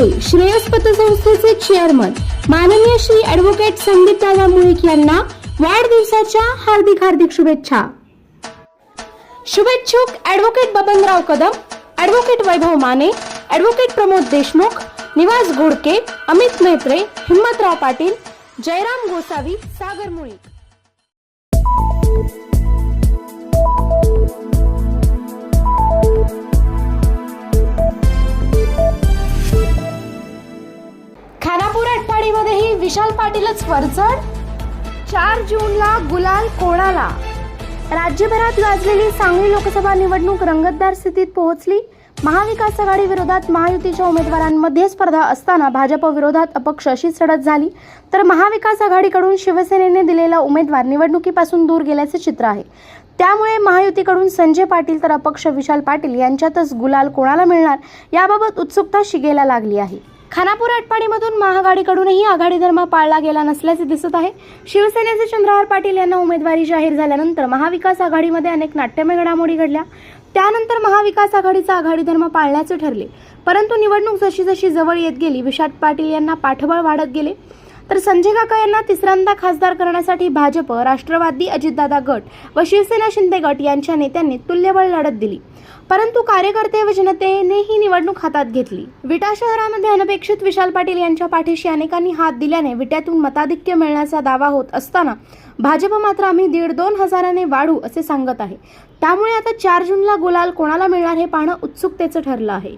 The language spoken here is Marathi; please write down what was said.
होते श्रेयस पतसंस्थेचे चेअरमन माननीय श्री ऍडव्होकेट संदीप दादा मुळीक यांना वाढदिवसाच्या हार्दिक हार्दिक शुभेच्छा. शुभेच्छुक advocate Babanrao Kadam advocate Vaibhav Mane advocate Pramod Deshmukh Niwas Ghodke Amit मेत्रे हिम्मतराव पाटील जयराम गोसावी सागर मुळीक. विशाल पाटीलच वरचढ? चार जूनला गुलाल कोणाला? राज्यभरात गाजलेली सांगली लोकसभा निवडणूक रंगतदार स्थितीत पोहोचली. महाविकास आघाडी विरोधात महायुतीच्या उमेदवारांमध्ये स्पर्धा असताना भाजप विरोधात अपक्ष अशी सडत झाली. तर महाविकास आघाडीकडून शिवसेनेने दिलेला उमेदवार निवडणुकीपासून दूर गेल्याचे चित्र आहे. त्यामुळे महायुतीकडून संजय पाटील तर अपक्ष विशाल पाटील यांच्यातच गुलाल कोणाला मिळणार याबाबत उत्सुकता शिगेला लागली आहे. खानापूर आटपाडीमधून महाआघाडीकडूनही आघाडी धर्म पाळला गेला नसल्याचे दिसत आहे. शिवसेनेचे चंद्रहार पाटील यांना उमेदवारी जाहीर झाल्यानंतर महाविकास आघाडीमध्ये अनेक नाट्यमय घडामोडी घडल्या. त्यानंतर महाविकास आघाडीचा आघाडी धर्म पाळण्याचे ठरले. परंतु निवडणूक जशी जशी जवळ येत गेली विशाल पाटील यांना पाठबळ वाढत गेले. तर संजय काका यांना तिसऱ्यांदा खासदार करण्यासाठी भाजप राष्ट्रवादी अजितदादा गट व शिवसेना शिंदे गट यांच्या नेत्यांनी तुल्यबळ लढत दिली. परंतु कार्यकर्ते व जनतेने ही निवडणूक हातात घेतली. विटा शहरामध्ये अनपेक्षित विशाल पाटील यांच्या पाठीशी अनेकांनी हात दिल्याने विट्यातून मताधिक्य मिळण्याचा दावा होत असताना भाजप मात्र आम्ही दीड दोन हजाराने वाढू असे सांगत आहे. त्यामुळे आता चार जूनला गुलाल कोणाला मिळणार हे पाहणं उत्सुकतेचं ठरलं आहे.